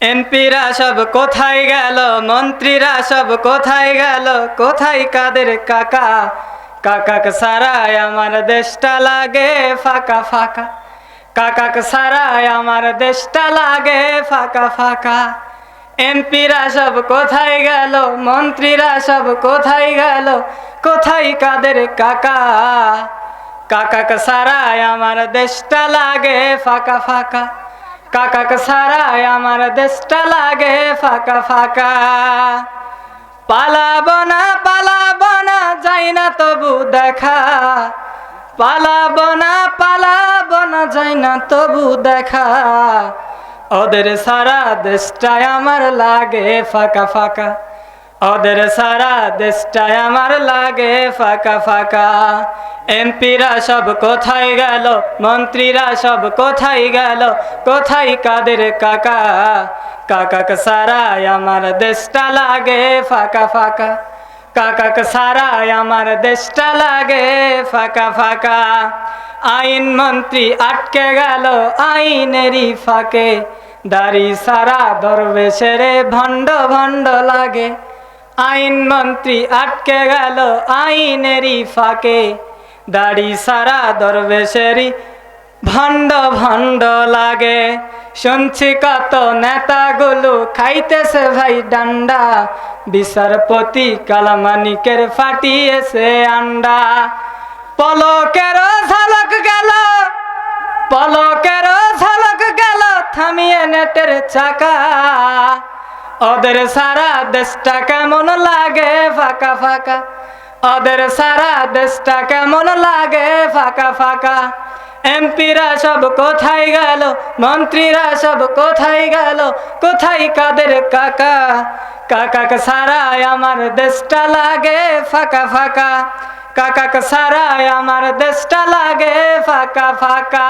এমপিরা সব কোথায় গেল? মন্ত্রীরা সব কোথায় গেল? কোথায় কাদের কাকা? কাকাক সারায় আমার দেশটা লাগে ফাঁকা ফাঁকা। কাকাক সারায় আমার দেশটা লাগে ফাঁকা ফাঁকা। এমপিরা সব কোথায় গেল? মন্ত্রীরা সব কোথায় গেল? কোথায় কাদের কাকা? কাকাক সারায় আমার দেশটা লাগে ফাঁকা ফাঁকা। কাকাক সারায় আমার দেশটা লাগে ফাঁকা ফাঁকা। পালাবো না পালাবো না, যাই না তবু দেখা। পালাবো না পালাবো না, যাই না তবু দেখা। ওদের সারা দেশটায় আমার লাগে ফাঁকা ফাঁকা। ওদের সারা দেশটায় আমার লাগে ফাঁকা ফাঁকা। এমপিরা সব কোথায় গেল? মন্ত্রীরা সব কোথায় গেল? কোথায় কাদের কাকা? কাকাক সারায় আমার দেশটা লাগে ফাঁকা ফাঁকা। কাকাক সারায় আমার দেশটা লাগে ফাঁকা ফাঁকা। আইন মন্ত্রী আটকে গেল আইনেরই ফাঁকে। দাড়ি সারা দরবেশেরে ভণ্ড ভণ্ড লাগে। আইন মন্ত্রী আটকে গেল আইনেরই ফাঁকে। দাড়ি সারা দরবেশেরই ভণ্ড ভণ্ড লাগে। শুনছি কত নেতাগুলো খাইতেছে ভাই ডান্ডা। বিচারপতি কালামানিকের ফাটিয়েছে আন্ডা। পলকের ঝলক গেল, পলকের ঝলক গেল থামিয়ে নেটের চাকা। ওদের সারা দেশটা কেমন লাগে? ফাঁকা ফাঁকা। ওদের সারা দেশটা কেমন লাগে? ফাঁকা ফাঁকা। এমপিরা সব কোথায় গেল? মন্ত্রীরা সব কোথায় গেল? কোথায় কাদের কাকা? কাকাক সারায় আমার দেশটা লাগে? ফাঁকা ফাঁকা। কাকাক সারায় আমার দেশটা লাগে? ফাঁকা ফাঁকা।